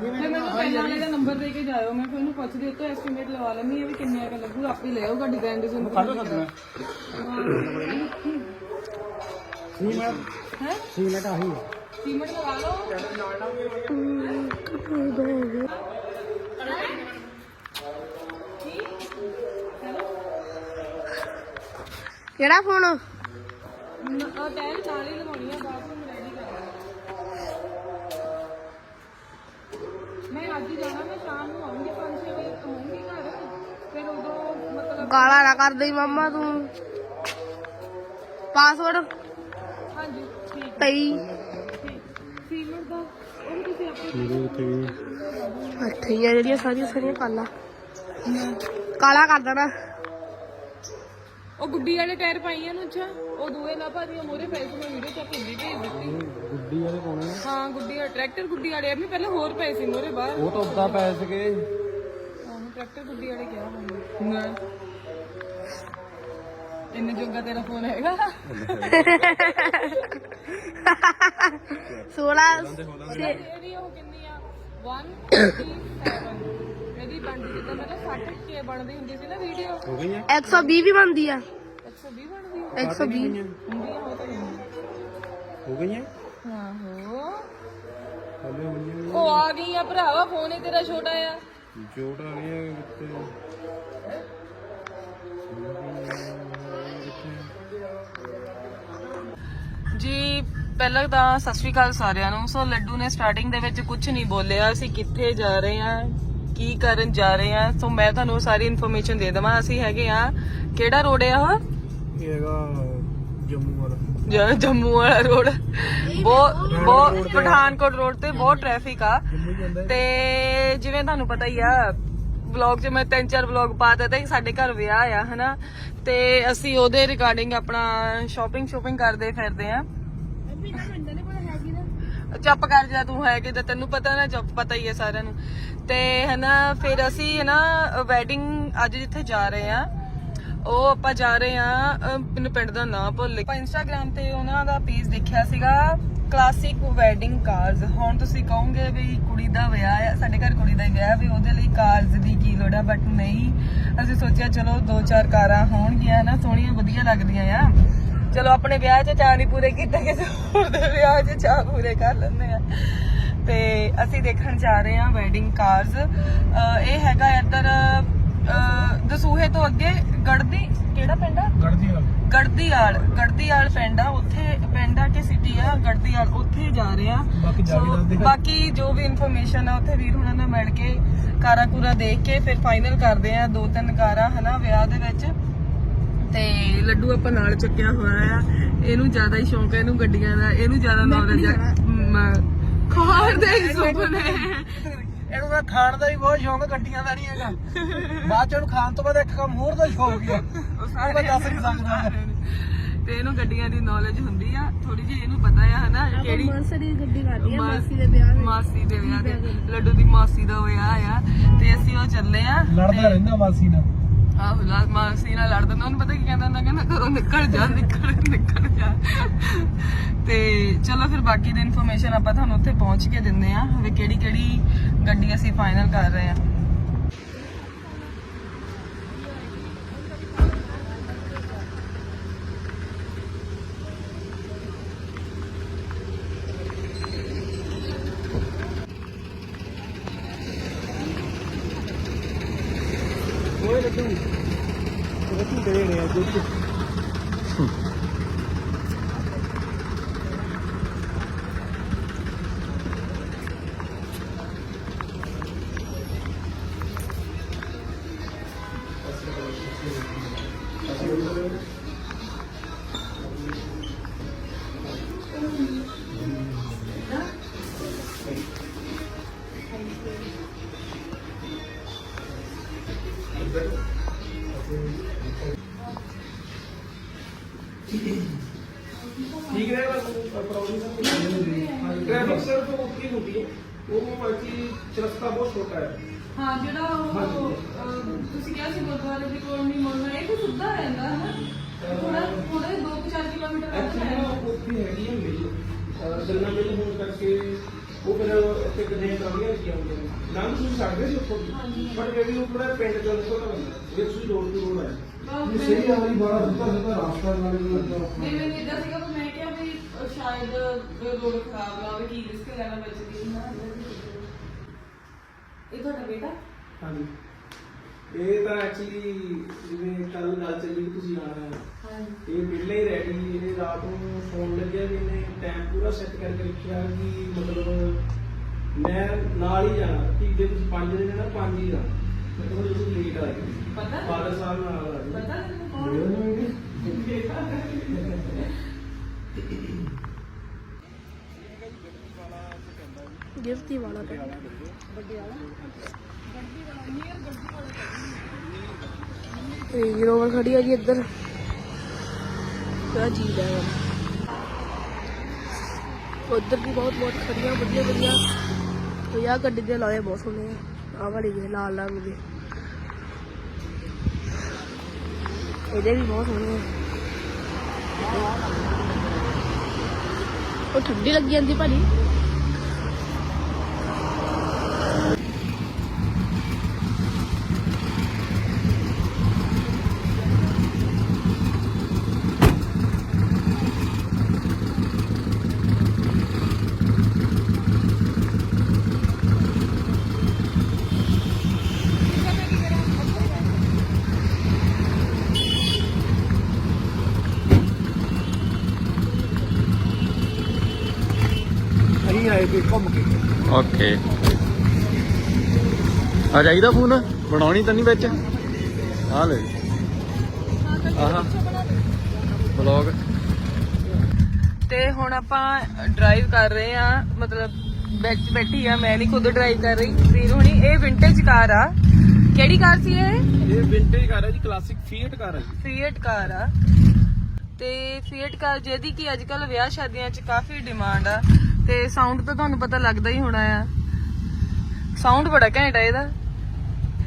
Number ਦੇ ਕੇ ਜਾਇਓ ਮੈਂ ਫਿਰ ਉਹਨੂੰ ਪੁੱਛਦੀ ਉੱਤੇ ਐਸਟੀਮੇਟ ਲਵਾ ਲੈਣੀ ਆ ਵੀ ਕਿੰਨੇ ਆਪੇ ਲੈ ਆਊਗਾ ਡਿਜ਼ਾਈਨ ਡਿਜ਼ਾਈਨ ਕੱਢ ਸਕਦਾ ਹੈ? ਸੀਮੈਂਟ। ਆਹੀ ਸੀਮੈਂਟ ਲਗਾ ਲਓ। ਕਿਹੜਾ ਫੋਨ? ਆ ਟਾਇਲ ਨਾਲ ਹੀ ਲਗਾਉਣੀ ਆ ਬਾਥਰੂਮ ਰੈਡੀ ਕਰਨਾ ਮੈਂ ਅੱਜ ਹੀ ਜਾਣਾ ਮੈਂ ਸ਼ਾਮ ਨੂੰ ਆਉਂਗੀ 5-6 ਵਜੇ ਆਉਂਗੀ ਘਰ ਫਿਰ ਉਦੋਂ ਮਤਲਬ ਗਾਲਾਂ ਨਾ ਕਰ ਦੇਈ ਮੰਮਾ ਤੂੰ। ਪਾਸਵਰਡ ਹਾਂਜੀ ਠੀਕ। ਤਈ। ਸੀਮੈਂਟ ਦਾ ਉਹ ਤੁਸੀਂ ਆਪੇ ਹੱਥੀਆਂ ਜਿਹੜੀਆਂ ਸਾਰੀਆਂ ਸਾਰੀਆਂ ਕਾਲਾ। ਕਾਲਾ ਕਰ ਦੇਣਾ। ਉਹ ਗੁੱਡੀ ਵਾਲੇ ਟਾਇਰ ਪਾਈਆਂ ਨੂੰ ਅੱਛਾ। ਉਹ ਦੂਏ ਨਾ ਭਾਜੀ ਮੋਰੇ ਪੈਸੇ ਮੈਂ ਵੀਡੀਓ ਚੱਕ ਹੁੰਦੀ ਭੇਜ ਦਿੱਤੀ। ਗੁੱਡੀ ਵਾਲੇ ਪਾਉਣੇ ਆ ਹਾਂ ਗੁੱਡੀ ਵਾਲੇ ਟਰੈਕਟਰ ਗੁੱਡੀ ਵਾਲੇ। ਐਵੇਂ ਪਹਿਲਾਂ ਹੋਰ ਪਏ ਸੀ ਮੋਰੇ ਬਾਹਰ। ਉਹ ਤਾਂ ਉਦਾਂ ਪੈ ਸਕੇ ਆਹੋ ਟਰੈਕਟਰ ਗੁੱਡੀ ਵਾਲੇ ਕਿਹਾ ਹੋਣਾ। ਨਾ। ਇੰਨੇ ਜੋਗਾ ਤੇਰਾ ਫੋਨ ਹੈਗਾ। 16 ਇਹਦੀ ਉਹ ਕਿੰਨੀ ਆ? 157 ਇਹਦੀ ਬਣਦੀ ਜਿੱਦਾਂ ਮਤਲਬ 60 ਕੇ ਬਣਦੀ ਹੁੰਦੀ ਸੀ ਨਾ ਵੀਡੀਓ ਹੋ ਗਈ ਆ? 120 ਵੀ ਬਣਦੀ ਆ। 120 ਬਣਦੀ ਆ। 120 ਹੁੰਦੀ ਆ ਉਹ ਤਾਂ ਹੁੰਦੀ ਹੋ ਗਈਆਂ? ਆ। ਆਹੋ ਹਲੇ ਹੋਈਆਂ। ਉਹ ਆ ਗਈ ਆ ਭਰਾਵਾ ਫੋਨ ਹੀ ਤੇਰਾ ਛੋਟਾ ਆ। ਜੋੜ ਆ ਗਈਆਂ ਕਿਤੇ ਜੀ ਪਹਿਲਾਂ ਤਾਂ ਸਤਿ ਸ਼੍ਰੀ ਅਕਾਲ ਸਾਰਿਆਂ ਨੂੰ। ਸੋ ਲੱਡੂ ਨੇ ਸਟਾਰਟਿੰਗ ਦੇ ਵਿੱਚ ਕੁਝ ਨਹੀਂ ਬੋਲਿਆ ਅਸੀਂ ਕਿੱਥੇ ਜਾ ਰਹੇ ਹਾਂ? ਕੀ ਕਰਨ ਜਾ ਰਹੇ ਹਾਂ ਸੋ ਮੈਂ ਤੁਹਾਨੂੰ ਸਾਰੀ ਇਨਫੋਰਮੇਸ਼ਨ ਦੇ ਦੇਵਾਂ। ਅਸੀਂ ਹੈਗੇ ਆ ਕਿਹੜਾ ਰੋਡ ਆ ਉਹ? ਇਹ ਹੈਗਾ ਜੰਮੂ ਵਾਲਾ। ਜ- ਜੰਮੂ ਵਾਲਾ ਰੋਡ ਬਹੁਤ ਬਹੁਤ ਪਠਾਨਕੋਟ ਰੋਡ ਤੇ ਬਹੁਤ ਟ੍ਰੈਫਿਕ ਆ। ਤੇ ਜਿਵੇਂ ਤੁਹਾਨੂੰ ਪਤਾ ਹੀ ਆ ਵਲੌਗ 'ਚ ਮੈਂ ਤਿੰਨ ਚਾਰ ਵਲੌਗ ਪਾ ਦਿੱਤੇ ਸਾਡੇ ਘਰ ਵਿਆਹ ਆ ਹਨਾ? ਤੇ ਅਸੀਂ ਉਹਦੇ ਰਿਗਾਰਡਿੰਗ ਆਪਣਾ ਸ਼ਾਪਿੰਗ ਸ਼ੋਪਿੰਗ ਕਰਦੇ ਫਿਰਦੇ ਆ। ਚੱਪ ਕਰ ਜਾ ਤੂੰ ਹੈ ਕਿ ਤੈਨੂੰ ਪਤਾ ਨਾ ਚੱਪ ਪਤਾ ਹੀ ਹੈ ਸਾਰਿਆਂ ਨੂੰ। ਤੇ ਹਨਾ, ਫਿਰ ਅਸੀਂ ਹਨਾ ਵੈਡਿੰਗ ਅੱਜ ਜਿੱਥੇ ਜਾ ਰਹੇ ਆ ਉਹ ਆਪਾਂ ਜਾ ਰਹੇ ਆ ਮੈਨੂੰ ਪਿੰਡ ਦਾ ਨਾਮ ਭੁੱਲ ਗਿਆ ਇੰਸਟਾਗ੍ਰam ਤੇ ਉਹਨਾਂ ਦਾ ਪੇਜ ਦੇਖਿਆ ਸੀਗਾ ਕਲਾਸਿਕ ਵੈਡਿੰਗ ਕਾਰਸ ਹੁਣ ਤੁਸੀਂ ਕਹੋਗੇ ਵੀ ਕੁੜੀ ਦਾ ਵਿਆਹ ਆ, ਸਾਡੇ ਘਰ ਕੁੜੀ ਦਾ ਹੀ ਵਿਆਹ ਵੀ ਉਹਦੇ ਲਈ ਕਾਰਸ ਦੀ ਕੀ ਲੋੜ ਹੈ ਬਟ ਨਹੀਂ, ਅਸੀਂ ਸੋਚਿਆ ਚਲੋ ਦੋ ਚਾਰ ਕਾਰਾਂ ਹੋਣਗੀਆਂ ਨਾ ਸੋਹਣੀਆਂ, ਵਧੀਆ ਲੱਗਦੀਆਂ ਆ। ਚਲੋ, ਆਪਣੇ ਵਿਆਹ 'ਚ ਚਾਹ ਨਹੀਂ ਪੂਰੇ ਕੀਤੇ, ਕਿਸੇ ਹੋਰ ਦੇ ਵਿਆਹ 'ਚ ਚਾਹ ਪੂਰੇ ਕਰ ਲੈਂਦੇ ਆ। ਤੇ ਅਸੀਂ ਦੇਖਣ ਜਾ ਰਹੇ ਹਾਂ ਵੈਡਿੰਗ ਕਾਰਸ ਇਹ ਹੈਗਾ ਇੱਧਰ ਦਸੂਹੇ ਤੋਂ ਅੱਗੇ ਗੜਦੀ ਕਿਹੜਾ ਪਿੰਡ ਆ? ਗੜਦੀ ਵਾਲਾ ਗੜਦੀਆਲ ਗੜਦੀਆਲ ਪਿੰਡ ਆ ਉੱਥੇ ਪਿੰਡ ਆ ਕਿ ਸਿਟੀ ਆ? ਗੜਦੀਆਲ ਉੱਥੇ ਜਾ ਰਹੇ ਆ ਬਾਕੀ ਜਾ ਵੀ ਇਨਫੋਰਮੇਸ਼ਨ ਆ ਉੱਥੇ ਵੀਰ ਹੁਣਾਂ ਨਾਲ ਮਿਲ ਕੇ ਕਾਰਾਂ ਕੂਰਾ ਦੇਖ ਕੇ ਫਿਰ ਫਾਈਨਲ ਕਰਦੇ ਆ ਦੋ ਤਿੰਨ ਕਾਰਾਂ ਹਨਾ ਵਿਆਹ ਦੇ ਵਿੱਚ। ਤੇ ਲੱਡੂ ਆਪਾਂ ਨਾਲ ਚੱਕਿਆ ਹੋਇਆ ਆ। ਇਹਨੂੰ ਜ਼ਿਆਦਾ ਹੀ ਸ਼ੌਂਕ ਹੈ ਇਹਨੂੰ ਗੱਡੀਆਂ ਦਾ ਇਹਨੂੰ ਜ਼ਿਆਦਾ ਨੌਲੇਜ ਆ। ਮ- ਖਾਣ ਦੇ ਹੀ ਸੁਪਨੇ। ਇਹਨੂੰ ਤਾਂ ਖਾਣ ਦਾ ਵੀ ਬਹੁਤ ਸ਼ੌਂਕ ਗੱਡੀਆਂ ਦਾ ਨਹੀਂ ਹੈਗਾ। ਬਾਅਦ ਚ ਉਹਨੂੰ ਖਾਣ ਤੋਂ ਬਾਅਦ ਇੱਕ ਕੰਮ ਹੋਰ ਦਾ ਸ਼ੌਂਕ ਹੀ ਆ। ਉਹ ਉਹ ਮੈਂ ਦੱਸ ਨਹੀਂ ਸਕਦਾ। ਤੇ ਇਹਨੂੰ ਗੱਡੀਆਂ ਦੀ ਨੌਲੇਜ ਹੁੰਦੀ ਆ। ਥੋੜੀ ਜਿਹੀ ਇਹਨੂੰ ਪਤਾ ਆ ਹਨਾ ਕਿਹੜੀ ਮਾਸੀ ਦੀ ਗੱਡੀ ਕਰਦੀ ਆ ਮਾਸ- ਮਾਸੀ ਦੇ ਵਿਆਹ ਦੇ ਮਾਸੀ ਦੇ ਵਿਆਹ ਦੇ ਲੱਡੂ ਦੀ ਮਾਸੀ ਦਾ ਵਿਆਹ ਆ। ਤੇ ਅਸੀਂ ਉਹ ਚੱਲੇ ਆ ਲੜਦਾ ਰਹਿੰਦਾ ਮਾਸੀ ਨਾਲ। ਆਹੋ ਲਾ ਮਾਸੀ ਨਾਲ ਲੜਦਾ ਹੁੰਦਾ, ਉਹਨੂੰ ਪਤਾ ਕੀ ਕਹਿੰਦਾ ਹੁੰਦਾ, ਕਹਿੰਦਾ ਘਰੋਂ ਨਿਕਲ ਜਾ, ਨਿਕਲ ਨਿਕਲ ਜਾ। ਤੇ ਚਲੋ ਫਿਰ ਬਾਕੀ ਦੀ ਇਨਫੋਰਮੇਸ਼ਨ ਆਪਾਂ ਤੁਹਾਨੂੰ ਉੱਥੇ ਪਹੁੰਚ ਕੇ ਦਿੰਦੇ ਆ ਵੀ ਕਿਹੜੀ ਕਿਹੜੀ ਗੱਡੀ ਅਸੀਂ ਫਾਈਨਲ ਕਰ ਰਹੇ ਆ ਗੁਰਦੁਆਰੇ ਦੇ ਕੋਲ ਨਹੀਂ ਮੁੜਨਾ ਇਹ ਤਾਂ ਸਿੱਧਾ ਰਹਿੰਦਾ ਹੈ ਨਾ। ਥੋੜਾ ਥੋੜਾ 2-4 ਕਿਲੋਮੀਟਰ ਐਕਚੁਅਲੀ ਰਹਿੰਦਾ। ਨਾ ਹੈ ਉੱਥੇ ਹੈਗੀ ਹੈ ਮਿਲ ਗੰਨਾ ਮਿਲ ਹੋਣ ਕਰਕੇ ਉਹ ਫਿਰ ਇੱਥੇ ਕਿਤੇ ਕਮੀਆਂ ਕੀ ਆਉਂਦੀਆਂ ਨੇ। ਨਾਮ ਤੁਸੀਂ ਸਕਦੇ ਸੀ ਉੱਥੋਂ ਦੀ? ਪਰ ਜਿਹੜੀ ਉਹ ਪੂਰਾ ਪਿੰਡ ਚੋਂ ਨਿਕਲਦਾ ਬੰਦਾ ਇਹ ਤੁਸੀਂ ਰੋਡ ਤੋਂ ਰੋਡ ਹੈ ਬਸ ਸਹੀ ਆ ਵਾਲੀ ਬੜਾ ਸਿੱਧਾ ਸਿੱਧਾ ਰਾਸਤਾ ਨਾਲੇ ਨੂੰ ਲੱਗਾ ਨਹੀਂ ਮੈਨੂੰ ਇਦਾਂ ਸੀਗਾ ਕਿ ਮੈਂ ਕਿਹਾ ਵੀ ਅਹ, ਸ਼ਾਇਦ ਰੋਡ ਖਰਾਬ ਹੋਵੇ ਕੀ ਰਿਸਕ ਲੈਣਾ ਬੱਚੇ ਦੀ ਨਾ ਇਹ ਤੁਹਾਡਾ ਬੇਟਾ ਹਾਂਜੀ। ਇਹ ਤਾਂ ਐਕਚੁਅਲੀ ਜਿਵੇਂ ਕੱਲ ਗੱਲ ਚੱਲੀ ਕਿ ਤੁਸੀਂ ਆਣਾ ਹੈ ਹਾਂਜੀ। ਇਹ ਪਹਿਲਾਂ ਹੀ ਰੈਡੀ ਇਹ ਰਾਤ ਨੂੰ ਫੋਨ ਲੱਗਿਆ ਵੀ ਇਹਨੇ ਟਾਈਮ ਪੂਰਾ ਸੈੱਟ ਕਰਕੇ ਰੱਖਿਆ ਕਿ ਮਤਲਬ ਮੈਂ ਨਾਲ ਹੀ ਜਾਣਾ ਕਿ ਜੇ ਤੁਸੀਂ 5 ਦਿਨ ਨਾ 5 ਹੀ ਜਾਣਾ। ਮੈਂ ਥੋੜੀ ਜਿਹੀ ਲੇਟ ਆ ਗਈ ਪਤਾ? ਫਾਦਰ ਸਾਹਿਬ ਨਾਲ ਆ ਗਈ ਪਤਾ ਤੈਨੂੰ ਕੌਣ? ਗਿਫਟੀ ਵਾਲਾ ਪਿੰਡ ਤੇ ਰੋਵਰ ਖੜੀ ਆ ਜੀ ਇੱਧਰ। ਕਿਆ ਜੀ ਹੈ ਉੱਧਰ ਵੀ ਬਹੁਤ ਬਹੁਤ ਖੜੀਆਂ, ਵਧੀਆ ਵਧੀਆ। ਤੇ ਆਹ ਗੱਡੀ ਦੇ ਲਾਏ ਬਹੁਤ ਸੋਹਣੇ ਆ। ਆਹ ਵਾਲੀ ਦੇ ਲਾਲ ਰੰਗ ਦੇ। ਇਹਦੇ ਵੀ ਬਹੁਤ ਸੋਹਣੇ ਆ। ਉਹ ਠੰਡੀ ਲੱਗੀ ਜਾਂਦੀ ਭਾਜੀ ਅਸੀਂ ਆਏ ਵੀ ਘੁੰਮ ਕੇ ਓਕੇ। ਆ ਜਾਈਦਾ ਫੋਨ? ਬਣਾਉਣੀ ਤਾਂ ਨਹੀਂ ਵਿੱਚ? ਆ ਲੈ। ਆਹਾ। ਬਲੌਗ। ਤੇ ਹੁਣ ਆਪਾਂ ਡਰਾਈਵ ਕਰ ਰਹੇ ਆ ਮਤਲਬ ਵਿੱਚ ਬੈਠੀ ਆ ਮੈਂ ਨਹੀਂ ਖੁਦ ਡਰਾਈਵ ਕਰ ਰਹੀ ਵੀਰ ਹੁਣੀ ਇਹ ਵਿੰਟੇਜ ਕਾਰ ਆ। ਕਿਹੜੀ ਕਾਰ ਸੀ ਇਹ? ਇਹ ਵਿੰਟੇਜ ਕਾਰ ਹੈ ਜੀ ਕਲਾਸਿਕ ਫੀਟ ਕਾਰ ਹੈ ਜੀ। ਫੀਟ ਕਾਰ ਆ। ਤੇ ਫੀਟ ਕਾਰ ਜਿਹਦੀ ਕਿ ਅੱਜ ਕੱਲ ਵਿਆਹ ਸ਼ਾਦੀਆਂ 'ਚ ਕਾਫੀ ਡਿਮਾਂਡ ਆ। ਤੇ ਸਾਊਂਡ ਤਾਂ ਤੁਹਾਨੂੰ ਪਤਾ ਲੱਗਦਾ ਹੀ ਹੋਣਾ ਆ। ਸਾਊਂਡ ਬੜਾ ਘੈਂਟ ਆ ਇਹਦਾ।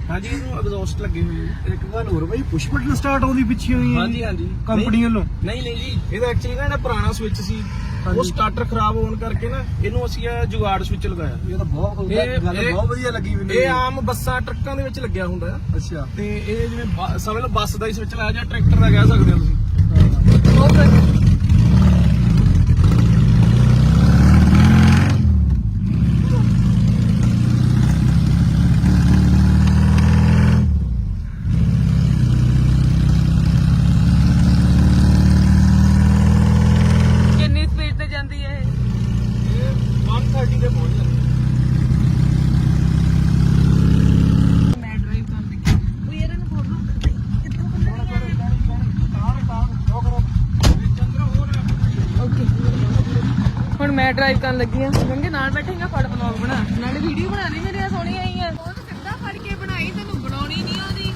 ਹਾਂਜੀ ਇਹਨੂੰ ਐਗਜ਼ੌਸਟ ਲੱਗੇ ਹੋਏ ਨੇ ਇੱਕ ਗੱਲ ਹੋਰ ਬਈ ਪੁਸ਼ ਬਟਨ ਸਟਾਰਟ ਆਉਂਦੀ ਪਿੱਛੇ ਹੋਈ ਹੈ ਹਾਂਜੀ ਹਾਂਜੀ। ਕੰਪਨੀ ਵੱਲੋਂ? ਨਹੀਂ ਨਹੀਂ ਜੀ। ਇਹਦਾ ਐਕਚੁਅਲੀ ਨਾ ਜਿਹੜਾ ਪੁਰਾਣਾ ਸਵਿਚ ਸੀ। ਉਹ ਸਟਾਰਟਰ ਖਰਾਬ ਹੋਣ ਕਰਕੇ ਨਾ ਇਹਨੂੰ ਅਸੀਂ ਇਹ ਜੁਗਾੜ ਸਵਿਚ ਲਗਾਇਆ। ਇਹ ਤਾਂ ਬਹੁਤ ਗੱਲ ਬਹੁਤ ਵਧੀਆ ਲੱਗੀ ਮੈਨੂੰ ਇਹ ਆਮ ਬੱਸਾਂ ਟਰੱਕਾਂ ਦੇ ਵਿੱਚ ਲੱਗਿਆ ਹੁੰਦਾ ਆ ਅੱਛਾ। ਤੇ ਇਹ ਜਿਵੇਂ ਸਮਝ ਲਓ ਬੱਸ ਦਾ ਹੀ ਸਵਿਚ ਲਾਇਆ ਜਾਂ ਟਰੈਕਟਰ ਦਾ ਕਹਿ ਸਕਦੇ ਹੋ ਤੁਸੀਂ। ਬਹੁਤ ਵਧੀਆ। ਕਿੰਨੀ ਸਪੀਡ ਤੇ ਜਾਂਦੀ ਹੈ ਇਹ ਇਹ 130 ਦੇ ਪਹੁੰਚ ਜਾਂਦੇ ਮੈਂ ਡਰਾਈਵ ਕਰਨ ਲੱਗੀ ਉਹ ਯਾਰ ਇਹਨੂੰ ਫੋਟੋ ਕਿੱਥੋਂ ਓਕੇ ਹੁਣ ਮੈਂ ਡਰਾਈਵ ਕਰਨ ਲੱਗੀ ਆ ਗੰਗੇ ਨਾਲ ਬੈਠੇਗਾ, ਫੜ ਬਲੌਗ ਬਣਾ। ਨਾਲੇ ਵੀਡੀਓ ਬਣਾ ਲਈ ਮੇਰੇ ਸੋਹਣੀਆਂ ਆਈਆਂ ਉਹ ਤਾਂ ਸਿੱਧਾ ਫੜ ਕੇ ਬਣਾਈ ਤੈਨੂੰ ਬਣਾਉਣੀ ਨਹੀਂ ਆਉਂਦੀ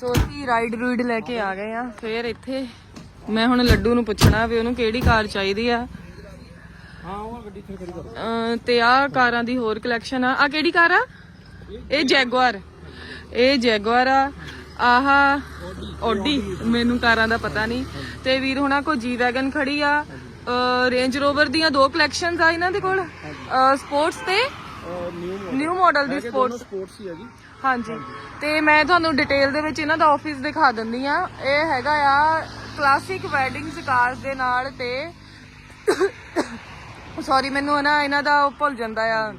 ਸੋ ਅਸੀਂ ਰਾਈਡ ਰੂਈਡ ਲੈ ਕੇ ਆ ਗਏ ਆ। ਫੇਰ ਇੱਥੇ ਮੈਂ ਹੁਣ ਲੱਡੂ ਨੂੰ ਪੁੱਛਣਾ ਵੀ ਉਹਨੂੰ ਕਿਹੜੀ ਕਾਰ ਚਾਹੀਦੀ ਆ। ਹਾਂ ਉਹ ਗੱਡੀ ਫਿਰ ਖੜੀ ਕਰੋ। ਅਮ ਤੇ ਆ ਕਾਰਾਂ ਦੀ ਹੋਰ ਕਲੈਕਸ਼ਨ ਆ। ਆ ਕਿਹੜੀ ਕਾਰ ਆ? ਇਹ ਜੈਗੁਆਰ ਇਹ ਜੈਗੁਆਰ ਆ। ਆਹ ਓਡੀ ਮੈਨੂੰ ਕਾਰਾਂ ਦਾ ਪਤਾ ਨਹੀਂ। ਤੇ ਵੀਰ ਹੁਣਾਂ ਕੋ ਜੀ ਵੈਗਨ ਖੜੀ ਆ। ਰੇਂਜ ਰੋਵਰ ਦੀਆਂ ਦੋ ਕਲੈਕਸ਼ਨਸ ਆ ਇਹਨਾਂ ਦੇ ਕੋਲ। ਸਪੋਰਟਸ ਤੇ ਨਿਊ ਨਿਊ ਮਾਡਲ ਦੀ ਸਪੋਰਟਸ ਸਪੋਰਟਸ ਹੀ ਹੈ ਜੀ ਹਾਂਜੀ। ਤੇ ਮੈਂ ਤੁਹਾਨੂੰ ਡਿਟੇਲ ਦੇ ਵਿੱਚ ਇਹਨਾਂ ਦਾ ਆਫਿਸ ਦਿਖਾ ਦਿੰਦੀ ਆ ਇਹ ਹੈਗਾ ਆ ਕਲਾਸਿਕ ਵੈਡਿੰਗਸ ਕਾਰਸ ਦੇ ਨਾਲ ਤੇ ਸੌਰੀ ਮੈਨੂੰ ਨਾ ਇਹਨਾਂ ਦਾ ਭੁੱਲ ਜਾਂਦਾ ਆ।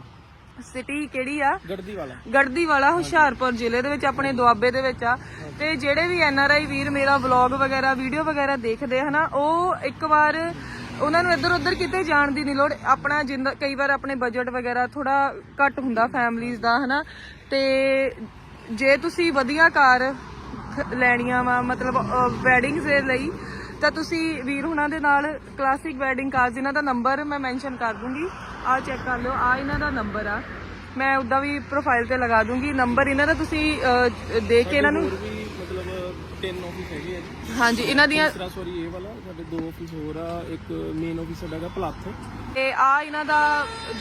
ਸਿਟੀ ਕਿਹੜੀ ਆ? ਗੜਦੀ ਵਾਲਾ ਗੜਦੀ ਵਾਲਾ ਹੁਸ਼ਿਆਰਪੁਰ ਜ਼ਿਲ੍ਹੇ ਦੇ ਵਿੱਚ ਆਪਣੇ ਦੁਆਬੇ ਦੇ ਵਿੱਚ ਆ। ਤੇ ਜਿਹੜੇ ਵੀ ਐਨ ਆਰ ਆਈ ਵੀਰ ਮੇਰਾ ਵਲੌਗ ਵਗੈਰਾ ਵੀਡੀਓ ਵਗੈਰਾ ਦੇਖਦੇ ਹਨਾ ਉਹ ਇੱਕ ਵਾਰ ਉਹਨਾਂ ਨੂੰ ਇੱਧਰ ਉੱਧਰ ਕਿਤੇ ਜਾਣ ਦੀ ਨਹੀਂ ਲੋੜ। ਆਪਣਾ ਜਿੰਦਾ ਕਈ ਵਾਰ ਆਪਣੇ ਬਜਟ ਵਗੈਰਾ ਥੋੜਾ ਘੱਟ ਹੁੰਦਾ ਫੈਮਲੀਜ਼ ਦਾ, ਹਨਾ? ਤੇ ਜੇ ਤੁਸੀਂ ਵਧੀਆ ਕਾਰ ਲੈਣੀਆਂ ਵਾ, ਮਤਲਬ ਵੈਡਿੰਗਸ ਦੇ ਲਈ, ਤਾਂ ਤੁਸੀਂ ਵੀਰ ਹੁਣਾਂ ਦੇ ਨਾਲ ਕਲਾਸਿਕ ਵੈਡਿੰਗ ਕਾਰਸ ਇਹਨਾਂ ਦਾ ਨੰਬਰ ਮੈਂ ਮੈਂਸ਼ਨ ਕਰ ਦੂੰਗੀ। ਆਹ ਚੈੱਕ ਕਰ ਲਿਓ ਆ ਇਹਨਾਂ ਦਾ ਨੰਬਰ ਆ। ਮੈਂ ਉਦਾਂ ਵੀ ਪ੍ਰੋਫਾਈਲ ਤੇ ਲਗਾ ਦੂੰਗੀ। ਨੰਬਰ ਇਹਨਾਂ ਦਾ ਤੁਸੀਂ ਦੇ ਕੇ ਇਹਨਾਂ ਨੂੰ ਤਿੰਨ ਆਫਿਸ ਹੈਗੇ ਆ ਜੀ। ਹਾਂਜੀ ਇਹਨਾਂ ਦੀਆਂ ਦੂਸਰਾ ਸੋਰੀ ਇਹ ਵਾਲਾ ਸਾਡੇ ਦੋ ਆਫਿਸ ਹੋਰ ਆ ਇੱਕ ਮੇਨ ਆਫਿਸ ਸਾਡਾ ਹੈਗਾ ਪਲੱਥ। ਤੇ ਆ ਇਹਨਾਂ ਦਾ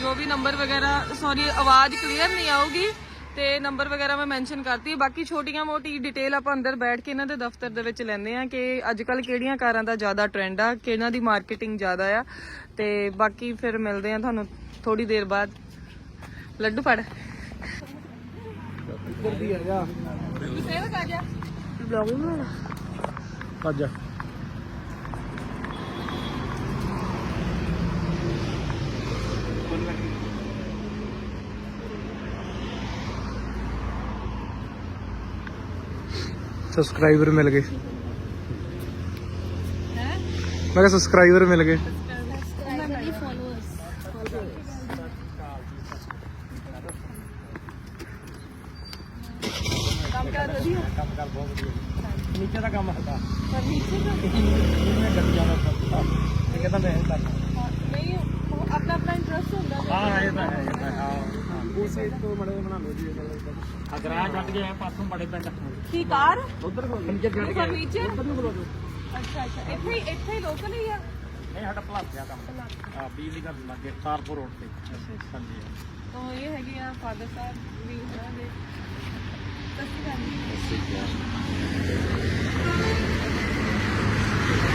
ਜੋ ਵੀ ਨੰਬਰ ਵਗੈਰਾ ਸੌਰੀ ਆਵਾਜ਼ ਕਲੀਅਰ ਨਹੀਂ ਆਊਗੀ ਤੇ ਨੰਬਰ ਵਗੈਰਾ ਮੈਂ ਮੈਂਸ਼ਨ ਕਰਤੀ। ਬਾਕੀ ਛੋਟੀਆਂ ਮੋਟੀ ਡਿਟੇਲ ਆਪਾਂ ਅੰਦਰ ਬੈਠ ਕੇ ਇਹਨਾਂ ਦੇ ਦਫ਼ਤਰ ਦੇ ਵਿੱਚ ਲੈਂਦੇ ਆ ਕਿ ਅੱਜ ਕੱਲ ਕਿਹੜੀਆਂ ਕਾਰਾਂ ਦਾ ਜ਼ਿਆਦਾ ਟ੍ਰੈਂਡ ਆ ਕਿਹਨਾਂ ਦੀ ਮਾਰਕੀਟਿੰਗ ਜ਼ਿਆਦਾ ਆ। ਤੇ ਬਾਕੀ ਫਿਰ ਮਿਲਦੇ ਆ ਤੁਹਾਨੂੰ ਥੋੜੀ ਦੇਰ ਬਾਅਦ। ਲੱਡੂ ਫੜ। ਗੜਦੀ ਆ ਜਾ। ਸੇਵ ਆ ਗਿਆ। ਵਲੌਗ ਵੀ ਬਣਾਉਣਾ ਭੱਜ ਜਾ ਸਬਸਕ੍ਰਾਈਬਰ ਮਿਲ ਗਏ ਮੈਂ ਕਿਹਾ ਸਬਸਕ੍ਰਾਈਬਰ ਮਿਲ ਗਏ ਨੀਚੇ ਦਾ ਹੈਗਾ ਨੀਚੇ ਦਾ ਇਹ ਗੱਡੀਆਂ ਦਾ ਇਹ ਕਹਿੰਦਾ ਮੈਂ ਕਰ ਨਹੀਂ ਆਪਣਾ ਆਪਣਾ ਇੰਟਰਸਟ ਹੁੰਦਾ ਹਾਂ ਇਹ ਤਾਂ ਹੈ ਇਹ ਤਾਂ ਹੈ ਹਾਂ। ਉਹ ਸਾਈਡ ਤੋਂ ਬੜੇ ਬਣਾ ਲਓ ਜੀ ਅਗਰਾ ਛੱਡ ਕੇ ਪਾਸੋਂ ਬੜੇ ਪਿੰਡ। ਕੀ ਕਾਰ? ਉਧਰ ਨੀਚੇ ਛੱਡ ਫਰਨੀਚਰ ਉਧਰ ਨੂੰ ਬੋਲੋ ਅੱਛਾ ਅੱਛਾ। ਇੱਥੇ ਹੀ ਇੱਥੇ ਹੀ ਲੋਕਲ ਹੀ ਆ? ਨਹੀਂ ਸਾਡਾ ਪਲਾਸਿਆ ਕੰਮ। ਹਾਂ ਬਿਜਲੀ ਘਰ ਲੱਗੇ ਤਾਰਪੁਰ ਰੋਡ ਤੇ। ਹਾਂਜੀ। ਤਾਂ ਇਹ ਹੈਗੇ ਆ ਫਾਦਰ ਸਾਹਿਬ ਵੀ ਉਹਨਾਂ ਦੇ। ਸਤਿ ਸ਼੍ਰੀ ਅਕਾਲ ਜੀ।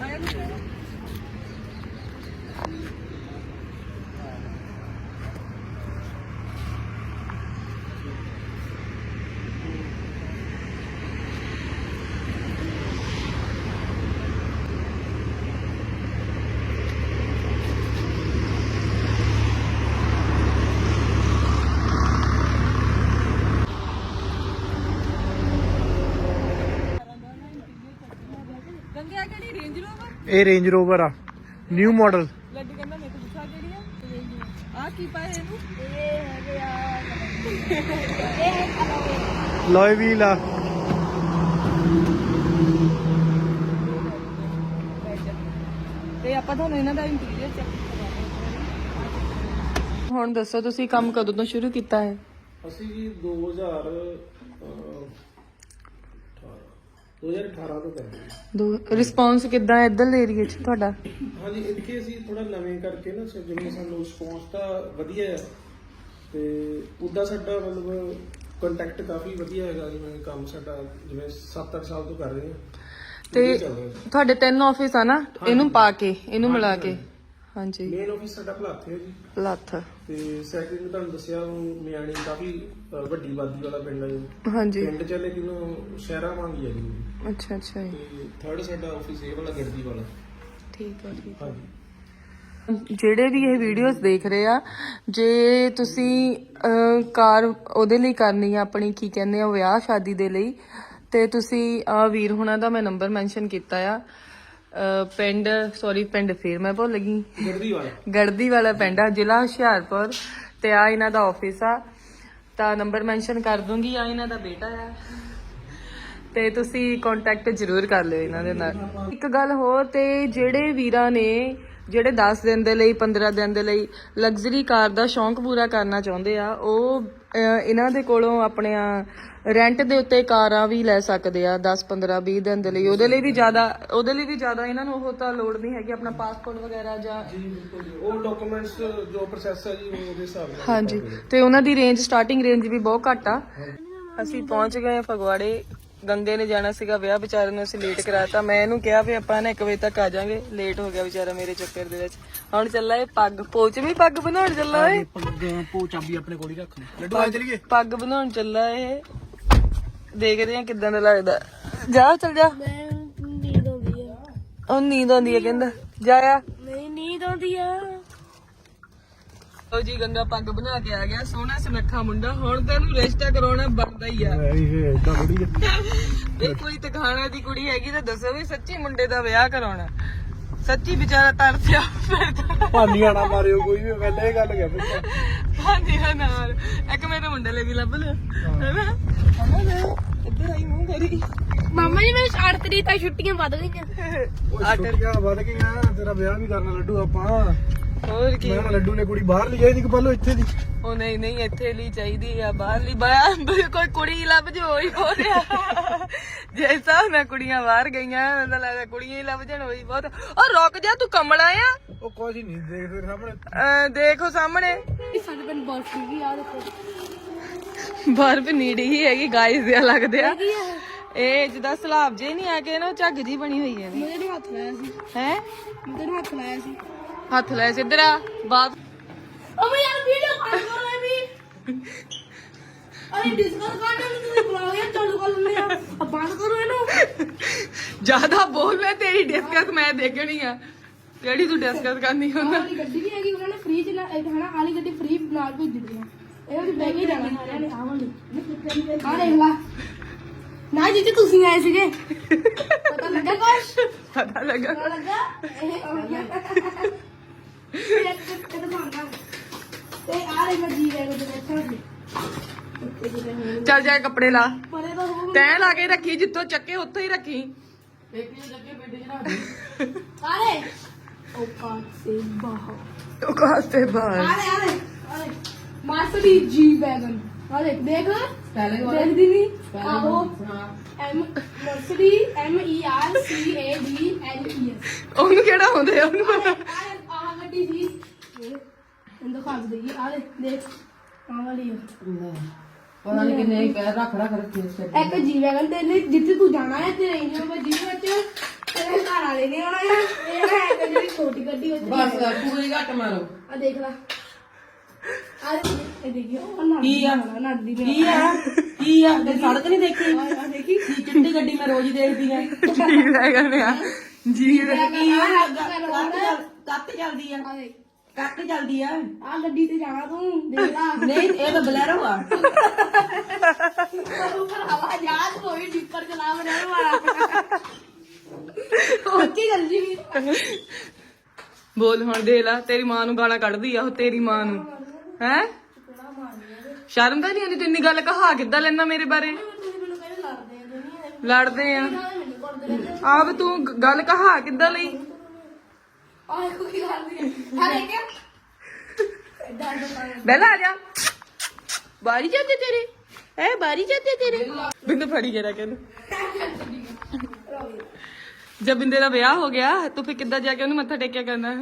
ਆਇਆ ਨੀ ਕਿਹੜਾ? ਗੰਗਿਆ ਕਿਹੜੀ ਰੇਂਜ ਰੋਵਰ ਇਹ ਰੇਂਜ ਰੋਵਰ ਆ। ਨਿਊ ਮਾਡਲ ਲੱਡੂ ਕਹਿੰਦਾ ਮੇਰੇ ਤੋਂ ਪੁੱਛਾ ਕਿਹੜੀ ਆ? ਆ ਕੀ ਪਾਇਆ ਇਹਨੂੰ? ਇਹ ਹੈਗੇ ਆ। ਇਹ ਹੈ ਕਲਰ ਲੋਏ ਵੀਲ ਆ ਤੇ ਆਪਾਂ ਤੁਹਾਨੂੰ ਇਹਨਾਂ ਦਾ ਇੰਟੀਰੀਅਰ ਚੈੱਕ ਹੁਣ ਦੱਸੋ ਤੁਸੀਂ ਕੰਮ ਕਦੋਂ ਤੋਂ ਸ਼ੁਰੂ ਕੀਤਾ ਹੈ? ਅਸੀਂ ਜੀ 2000 2018 ਤੋਂ ਕਰਦੇ ਹਾਂ। ਦੋ ਰਿਸਪੌਂਸ ਕਿੱਦਾਂ ਹੈ? ਇੱਧਰ ਏਰੀਆ 'ਚ ਤੁਹਾਡਾ? ਹਾਂਜੀ ਇੱਥੇ ਅਸੀਂ ਥੋੜਾ ਨਵੇਂ ਕਰਕੇ ਨਾ ਸੋ ਜਿਵੇਂ ਸਾਨੂੰ ਰਿਸਪੌਂਸ ਤਾਂ ਵਧੀਆ ਹੈ ਤੇ ਉਦਾਂ ਸਾਡਾ ਮਤਲਬ ਕੰਟੈਕਟ ਕਾਫੀ ਵਧੀਆ ਹੈਗਾ ਜਿਵੇਂ ਕੰਮ ਸਾਡਾ ਜਿਵੇਂ 7-8 ਸਾਲ ਤੋਂ ਕਰ ਰਹੇ ਹਾਂ। ਤੇ ਵਧੀਆ ਚੱਲ ਰਿਹਾ। ਤੁਹਾਡੇ ਤਿੰਨ ਆਫਿਸ ਆ ਨਾ? ਇਹਨੂੰ ਪਾ ਕੇ ਇਹਨੂੰ ਮਿਲਾ ਕੇ। ਹਾਂਜੀ। ਮੇਨ ਆਫਿਸ ਸਾਡਾ ਭਲਾਥੇ ਹੈ ਜੀ। ਲੱਥ ਤੇ ਸੈਕਟਰੀ ਨੂੰ ਤੁਹਾਨੂੰ ਦੱਸਿਆ ਉਹ ਮਿਆਣੀ ਕਾਫੀ ਅ, ਵੱਡੀ ਆਬਾਦੀ ਵਾਲਾ ਪਿੰਡ ਹੈ ਜੀ। ਹਾਂਜੀ। ਪਿੰਡ ਚ ਲੇਕਿਨ ਸ਼ਹਿਰਾਂ ਵਾਂਗ ਹੀ ਹੈ ਜੀ। ਅੱਛਾ ਅੱਛਾ ਜੀ। ਤੇ ਥਰਡ ਸਾਡਾ ਆਫਿਸ ਇਹ ਵਾਲਾ ਗੱਡੀ ਵਾਲਾ। ਠੀਕ ਹੈ ਠੀਕ ਹੈ। ਹਾਂਜੀ। ਜਿਹੜੇ ਵੀ ਇਹ ਵੀਡੀਓਜ਼ ਦੇਖ ਰਹੇ ਆ ਜੇ ਤੁਸੀਂ ਅਹ, ਕਾਰ ਉਹਦੇ ਲਈ ਕਰਨੀ ਆ ਆਪਣੀ ਕੀ ਕਹਿੰਦੇ ਆ ਵਿਆਹ ਸ਼ਾਦੀ ਦੇ ਲਈ ਤੇ ਤੁਸੀਂ ਆ ਵੀਰ ਹੁਣਾਂ ਦਾ ਮੈਂ ਨੰਬਰ ਮੈਂਸ਼ਨ ਕੀਤਾ ਆ। ਅਹ, ਪਿੰਡ ਸੌਰੀ ਪਿੰਡ ਫੇਰ ਮੈਂ ਭੁੱਲ ਗਈ। ਗੱਡੀ ਵਾਲਾ ਗੜਦੀ ਵਾਲਾ ਪਿੰਡ ਆ ਜ਼ਿਲ੍ਹਾ ਹੁਸ਼ਿਆਰਪੁਰ ਤੇ ਆ ਇਹਨਾਂ ਦਾ ਆਫਿਸ ਆ। ਤਾਂ ਨੰਬਰ ਮੈਂਸ਼ਨ ਕਰ ਦੂੰਗੀ ਆ ਇਹਨਾਂ ਦਾ ਬੇਟਾ ਆ। ਤੇ ਤੁਸੀਂ ਕੰਟੈਕਟ ਜ਼ਰੂਰ ਕਰ ਲਿਓ ਇਹਨਾਂ ਦੇ ਨਾਲ। ਇੱਕ ਗੱਲ ਹੋਰ ਤੇ ਜਿਹੜੇ ਵੀਰਾਂ ਨੇ ਜਿਹੜੇ 10 ਦਿਨ ਦੇ ਲਈ 15 ਦਿਨ ਦੇ ਲਈ ਲਗਜ਼ਰੀ ਕਾਰ ਦਾ ਸ਼ੌਂਕ ਪੂਰਾ ਕਰਨਾ ਚਾਹੁੰਦੇ ਆ ਉਹ ਇਹਨਾਂ ਦੇ ਕੋਲੋਂ ਆਪਣੇ ਰੈਂਟ ਦੇ ਉੱਤੇ ਕਾਰਾਂ ਵੀ ਲੈ ਸਕਦੇ ਆ 10 15 20 ਦਿਨ ਦੇ ਲਈ। ਉਹਦੇ ਲਈ ਵੀ ਜ਼ਿਆਦਾ ਉਹਦੇ ਲਈ ਵੀ ਜ਼ਿਆਦਾ ਇਹਨਾਂ ਨੂੰ ਉਹ ਤਾਂ ਲੋੜ ਨਹੀਂ ਹੈਗੀ ਆਪਣਾ ਪਾਸਪੋਰਟ ਵਗੈਰਾ ਜਾਂ ਜੀ ਬਿਲਕੁਲ ਜੀ। ਉਹ ਡਾਕੂਮੈਂਟਸ ਜੋ ਪ੍ਰੋਸੈਸ ਹੈ ਜੀ ਉਹ ਉਹਦੇ ਹਿਸਾਬ ਨਾਲ ਹਾਂਜੀ। ਤੇ ਉਹਨਾਂ ਦੀ ਰੇਂਜ ਸਟਾਰਟਿੰਗ ਰੇਂਜ ਵੀ ਬਹੁਤ ਘੱਟ ਆ। ਅਸੀਂ ਪਹੁੰਚ ਗਏ ਫਗਵਾੜੇ। ਗੰਗੇ ਨੇ ਜਾਣਾ ਸੀਗਾ ਵਿਆਹ ਵਿਚਾਰੇ ਨੂੰ ਅਸੀਂ ਲੇਟ ਕਰਾਤਾ। ਮੈਂ ਇਹਨੂੰ ਕਿਹਾ ਵੀ ਆਪਾਂ ਨਾ 1 ਵਜੇ ਤੱਕ ਆ ਜਾਾਂਗੇ ਲੇਟ ਹੋ ਗਿਆ ਵਿਚਾਰਾ ਮੇਰੇ ਚੱਕਰ ਦੇ ਵਿੱਚ। ਹੁਣ ਚੱਲਾ ਇਹ ਪੱਗ। ਪੋਚਵੀਂ ਪੱਗ ਬਣਾਉਣ ਚੱਲਾ ਏ ਪੱਗ ਪੋ ਚਾਬੀ ਆਪਣੇ ਕੋਲ ਹੀ ਰੱਖ ਲਈ ਲੱਡੂ ਆ ਚਲੀਏ? ਪੱਗ ਬਣਾਉਣ ਚੱਲਾ ਇਹ। ਦੇਖਦੇ ਆ ਕਿਦਾਂ ਦਾ ਲੱਗਦਾ। ਜਾ ਚੱਲ ਜਾ। ਮੈਂ ਨੀਂਦ ਆਉਂਦੀ ਆ। ਉਹ ਨੀਂਦ ਆਉਂਦੀ ਹੈ ਕਹਿੰਦਾ। ਜਾਇਆ ਨਹੀਂ ਨੀਂਦ ਆਉਂਦੀ ਆ। ਉਹ ਜੀ ਗੰਗਾ ਪੱਗ ਬਣਾ ਕੇ ਆ ਗਿਆ ਸੋਹਣਾ ਸੁਨੱਖਾ ਮੁੰਡਾ ਹੁਣ ਤੈਨੂੰ ਰਿਸ਼ਤਾ ਕਰਾਉਣਾ ਬਣਦਾ ਹੀ ਆ। ਇਹ ਇਦਾਂ ਥੋੜੀ ਇਹ ਕੋਈ ਤਖਾਣਾ ਦੀ ਕੁੜੀ ਹੈਗੀ ਤਾਂ ਦੱਸੋ ਵੀ ਸੱਚੀ ਮੁੰਡੇ ਦਾ ਵਿਆਹ ਕਰਾਉਣਾ। ਸੱਚੀ ਵਿਚਾਰਾ ਤਰਸਿਆ ਫਿਰਦਾ ਭਾਨੀਆਂ ਨਾ ਮਾਰਿਓ ਕੋਈ ਵੀ ਪਹਿਲੇ ਇਹ ਗੱਲ ਕਹਿ ਹਾਂਜੀ ਹਾਂ ਨਾਲ ਇੱਕ ਮੇਰੇ ਮੁੰਡੇ ਲਈ ਵੀ ਲੱਭ ਲਿਓ ਹੈਨਾ ਇੱਧਰ ਆਈ ਮੂੰਹ ਕਰੀ। ਮਾਮਾ ਜੀ ਮੇਰੇ 8 ਤਰੀਕ ਤੱਕ ਛੁੱਟੀਆਂ ਵੱਧ ਗਈਆਂ। ਉਹ ਛੁੱਟੀਆਂ ਵੱਧ ਗਈਆਂ ਤੇਰਾ ਵਿਆਹ ਵੀ ਕਰਨਾ ਲੱਡੂ ਆਪਾਂ। ਹੋਰ ਕੀ? ਮੈਂ ਕਿਹਾ ਲੱਡੂ ਨੇ ਕੁੜੀ ਬਾਹਰ ਲਈ ਜਾਈਦੀ ਕਿ ਪਹਿਲਾਂ ਇੱਥੇ ਦੀ? ਉਹ ਨਹੀਂ ਨਹੀਂ ਇੱਥੇ ਲਈ ਚਾਹੀਦੀ ਆ ਬਾਹਰਲੀ ਬਾਹਰ ਕੋਈ ਕੁੜੀ ਲੱਭ ਜੋ ਉਹੀ ਹੋ ਰਿਹਾ। ਜੈਸਾ ਨਾ ਕੁੜੀਆਂ ਬਾਹਰ ਗਈਆਂ ਮੈਨੂੰ ਲੱਗਦਾ ਕੁੜੀਆਂ ਹੀ ਲੱਭ ਜਾਣ ਉਹੀ ਬਹੁਤ। ਉਹ ਰੁਕ ਜਾ ਤੂੰ ਕਮਲਾ ਆ। ਉਹ ਕੁਝ ਨਹੀਂ ਦੇਖ ਤੇਰੇ ਸਾਹਮਣੇ। ਅਹ ਦੇਖੋ ਸਾਹਮਣੇ। ਇਹ ਸਾਡੇ ਪਿੰਡ ਬਰਫੀ ਵੀ ਆ ਦੇਖੋ। ਬਰਫ ਨੀੜੀ ਹੀ ਹੈਗੀ ਗਾਇਸ ਜਿਹਾ ਲੱਗਦੇ ਆ। ਕੀ ਇਹ। ਜਿੱਦਾਂ ਸਲਾਬ ਜੇ ਨਹੀਂ ਆ ਕੇ ਨਾ ਉਹ ਝੱਗ ਜੀ ਬਣੀ ਹੋਈ ਹੈ। ਮੈਂ ਹੱਥ ਲਾਇਆ ਸੀ। ਹੈ? ਮੈਂ ਤੈਨੂੰ ਹੱਥ ਲਾਇਆ ਸੀ। ਹੱਥ ਲੈ ਸਿੱਧਰ ਆ ਬਾਤ ਉਹ ਮੈਂ ਯਾਰ ਵੀਡੀਓ ਕਾਲ ਕਰ ਰਿਹਾ ਵੀ। ਅਰੇ ਡਿਸਕਸ ਕਰ ਰਹੇ ਤੁਸੀਂ ਬੁਲਾਓ ਯਾਰ ਚਾਲੂ ਕਰ ਲੈਂਦੇ ਆ। ਆ ਬੰਦ ਕਰੋ ਇਹਨੂੰ। ਜ਼ਿਆਦਾ ਬੋਲ ਮੈਂ ਤੇਰੀ ਡਿਸਕਸ ਮੈਂ ਦੇਖਣੀ ਆ। ਕਿਹੜੀ ਤੂੰ ਡਿਸਕਸ ਕਰਨੀ ਹੁੰਦਾ ਵਾਲੀ ਗੱਡੀ ਵੀ ਹੈਗੀ ਉਹਨਾਂ ਨੇ ਫ੍ਰੀ ਚ ਨਾ ਇਹ ਹਨਾ ਆਲੀ ਗੱਡੀ ਫ੍ਰੀ ਨਾਲ ਭੇਜ ਦਿੱਤੀ ਆ। ਇਹ ਵੀ ਬੈਗ ਹੀ ਜਾਣਾ ਸਾਰਿਆਂ ਨੇ ਆਹ ਵਾਲੀ ਆਹ ਦੇਖ ਲਾ। ਨਾ ਜਿੱਤੇ ਤੁਸੀਂ ਆਏ ਸੀਗੇ। ਪਤਾ ਲੱਗਾ ਕੁਛ? ਪਤਾ ਲੱਗਾ। ਪਤਾ ਲੱਗਾ? ਇਹ ਹੋ ਗਿਆ। ਇਹ ਇੱਕ ਤੇ ਮੰਗਾ ਤੇ ਆਹ ਲੈ ਮੈਂ ਜੀ ਰਿਹਾ ਉਹਦੇ ਵਿੱਚ ਸੀ ਚੱਲ ਜਾ ਕੱਪੜੇ ਲਾ। ਪਰੇ ਤਾਂ ਹੋ ਤੈਂ ਲਾ ਕੇ ਰੱਖੀ ਜਿੱਥੋਂ ਚੱਕੇ ਉੱਥੋਂ ਹੀ ਰੱਖੀ। ਆਰੇ ਉਹ ਸੇ ਬਾਹਰ ਉਹ ਕਾਸਤੇ ਬਾਹਰ। ਆਰੇ ਆਰੇ ਆਰੇ। ਮਾਸਟਰੀ ਜੀ ਵੈਗਨ ਆਰੇ ਦੇਖ। ਦੇਖਦੀ ਨਹੀਂ ਆਹੋ। M Mercedes M E R C A D L E S. ਉਹਨੂੰ ਕਿਹੜਾ ਹੁੰਦੇ ਆ ਉਹਨੂੰ ਪਤਾ। ਆਹ ਗੱਡੀ ਸੀ ਇਹਨੂੰ ਦਿਖਾ ਦਈਏ। ਆਰੇ ਦੇਖ ਆਹ ਵਾਲੀ ਆ। ਪਤਾ ਨਹੀਂ ਕਿੰਨੇ ਪੈਰ ਰੱਖ ਰੱਖ ਰੱਖੇ ਉਸ ਤੇ ਇੱਕ ਜੀ ਵੈਗਨ ਤੇ ਲਈ ਜਿੱਥੇ ਤੂੰ ਜਾਣਾ ਹੈ ਤੇ ਰੇਂਜ ਵਿੱਚ ਜਿਹਦੇ ਵਿੱਚ ਤੇਰੇ ਘਰ ਵਾਲੇ ਨੇ ਆਉਣਾ ਹੈ। ਇਹ ਹੈ ਇੱਕ ਜਿਹੜੀ ਛੋਟੀ ਗੱਡੀ ਵਿੱਚ ਬਸ ਪੂਰੀ ਘੱਟ ਮਾਰੋ। ਆ ਦੇਖ ਲੈ। ਆ ਇਹ ਦੇਖਿਓ ਉਹ ਨੜਦੀ ਕੀ ਆ? ਨੜਦੀ ਕੀ ਆ? ਕੀ ਆ? ਤੇ ਸੜਕ ਨਹੀਂ ਦੇਖੀ? ਆ ਦੇਖੀ। ਕੀ ਚਿੱਟੀ ਗੱਡੀ ਮੈਂ ਰੋਜ਼ ਹੀ ਦੇਖਦੀ ਆ। ਜੀ ਵੈਗਨ ਆ ਜੀ ਕੀ ਆ ਕੱਤ ਚੱਲਦੀ ਆ। ਦੇਖ ਕੱਤ ਚੱਲਦੀ ਆ। ਆ ਗੱਡੀ ਤੇ ਜਾਣਾ ਤੂੰ ਦੇਖ ਲਾ। ਨਹੀਂ ਇਹ ਤਾਂ ਬਲੈਰੋ ਆ। ਉੱਪਰ ਹਵਾ ਜਾਤ ਕੋਈ ਡਿੱਪਰ ਚਲਾ ਬਣਾ ਵਾਲਾ ਉੱਚੀ ਜਲਦੀ ਵੀ ਬੋਲ ਹੁਣ ਦੇ ਲਾ ਤੇਰੀ ਮਾਂ ਨੂੰ ਗਾਲਾਂ ਕੱਢਦੀ ਆ ਉਹ ਤੇਰੀ ਮਾਂ ਨੂੰ। ਹੈ? ਸ਼ਰਮ ਤਾਂ ਨਹੀਂ ਆਉਂਦੀ ਤੂੰ ਇੰਨੀ ਗੱਲ ਕਹਾ ਕਿੱਦਾਂ ਲੈਣਾ ਮੇਰੇ ਬਾਰੇ? ਲੜਦੇ ਆ। ਆਪ ਤੂੰ ਗੱਲ ਕਹਾ ਕਿੱਦਾਂ ਲਈ? ਆ ਕੋਈ ਗੱਲ ਨਹੀਂ। ਆ ਦੇਖ। ਐਡਾ ਐਡਾ ਬੈਲਾ ਆ ਜਾ। ਬਾਰੀ ਜਾਂਦੇ ਤੇਰੇ? ਐ ਬਾਰੀ ਜਾਂਦੇ ਤੇਰੇ? ਬਿੰਦ ਫੜੀ ਗਿਆ ਕਹਿੰਦਾ ਜਦ ਬਿੰਦੇ ਦਾ ਵਿਆਹ ਹੋ ਗਿਆ। ਤੂੰ ਫਿਰ ਕਿੱਦਾਂ ਜਾ ਕੇ ਉਹਨੂੰ ਮੱਥਾ ਟੇਕਿਆ ਕਰਨਾ?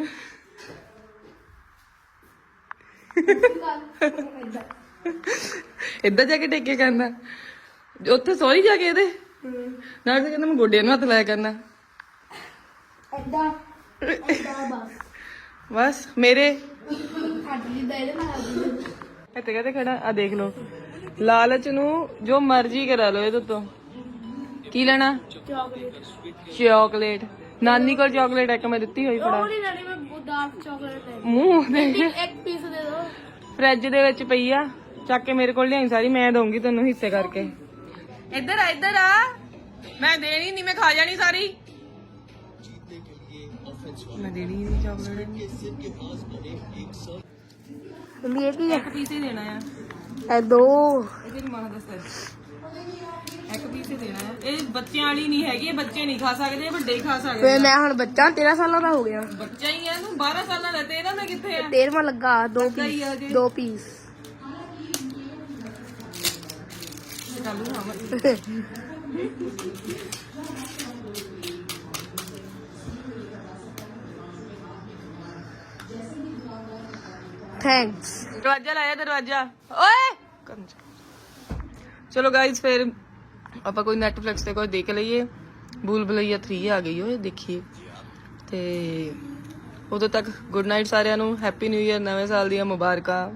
ਇੱਦਾਂ ਜਾ ਕੇ ਟੇਕਿਆ ਕਰਨਾ। ਉੱਥੇ ਸੌਰੀ ਜਾ ਕੇ ਇਹਦੇ? ਨਾਲ ਕਹਿੰਦਾ ਮੈਂ ਗੋਡਿਆਂ ਨੂੰ ਹੱਥ ਲਾਇਆ ਕਰਨਾ। ਐਡਾ ਬਸ ਮੇਰੇ ਇੱਥੇ ਕਹਿੰਦੇ ਖੜਾ ਆ ਦੇਖ ਲਓ। ਲਾਲਚ ਨੂੰ ਜੋ ਮਰਜ਼ੀ ਕਰਾ ਲਓ ਇਹਦੇ ਤੋਂ। ਕੀ ਲੈਣਾ? ਚਾਕਲੇਟ। ਨਾਨੀ ਕੋਲ ਚਾਕਲੇਟ ਇੱਕ ਮੈਂ ਦਿੱਤੀ ਹੋਈ ਫੜਾ। ਮੂੰਹ ਦੇ। ਇੱਕ ਪੀਸ ਦੇ ਦਿਓ ਫ੍ਰਿਜ ਦੇ ਵਿੱਚ ਪਈ ਆ। ਚੱਕ ਕੇ ਮੇਰੇ ਕੋਲ ਲਿਆਈ ਸਾਰੀ ਮੈਂ ਦਊਂਗੀ ਤੈਨੂੰ ਹਿੱਸੇ ਕਰਕੇ। ਇੱਧਰ ਆ ਇੱਧਰ ਆ। ਮੈਂ ਦੇਣੀ ਨਹੀਂ ਮੈਂ ਖਾ ਜਾਣੀ ਸਾਰੀ। ਮੈਂ ਦੇਣੀ ਨਹੀਂ ਚਾਕਲੇਟ ਮੰਮੀ ਇਹ ਕੀ ਹੈ ਇੱਕ ਪੀਸ ਹੀ ਦੇਣਾ ਆ। ਇਹ ਦੋ। ਇਹ ਤੇਰੀ ਮਾਂ ਦਾ ਸਰ। ਇੱਕ ਪੀਸ ਹੀ ਦੇਣਾ ਹੈ ਇਹ ਬੱਚਿਆਂ ਵਾਲੀ ਨਹੀਂ ਹੈਗੀ ਇਹ ਬੱਚੇ ਨਹੀਂ ਖਾ ਸਕਦੇ ਵੱਡੇ ਹੀ ਖਾ ਸਕਦੇ ਫੇ ਮੈਂ ਹੁਣ ਬੱਚਾ 13 ਸਾਲਾਂ ਦਾ ਹੋ ਗਿਆ। ਬੱਚਾ ਹੀ ਹੈ ਇਹਨੂੰ 12 ਸਾਲਾਂ ਦਾ ਤੇਰਾ ਮੈਂ ਕਿੱਥੇ ਆ? 13ਵਾਂ ਲੱਗਾ ਦੋ ਹੀ ਆ ਜੀ। ਪੀਸ ਦੋ ਪੀਸ ਚਾਲੂ ਹਾਂ ਥੈਂਕਸ ਦਰਵਾਜ਼ਾ ਲਾਇਆ ਦਰਵਾਜ਼ਾ। ਓਏ! ਚਲੋ ਗਾਇਜ਼ ਫਿਰ ਆਪਾਂ ਕੋਈ ਨੈਟਫਲਿਕਸ ਤੇ ਕੋਈ ਦੇਖ ਲਈਏ। ਭੂਲ ਭੁਲਈਆ 3 ਆ ਗਈ, ਓਏ, ਦੇਖੀਏ। ਤੇ ਉਦੋਂ ਤੱਕ ਗੁੱਡ ਨਾਈਟ ਸਾਰਿਆਂ ਨੂੰ ਹੈਪੀ ਨਿਊ ਇਅਰ ਨਵੇਂ ਸਾਲ ਦੀਆਂ ਮੁਬਾਰਕਾਂ।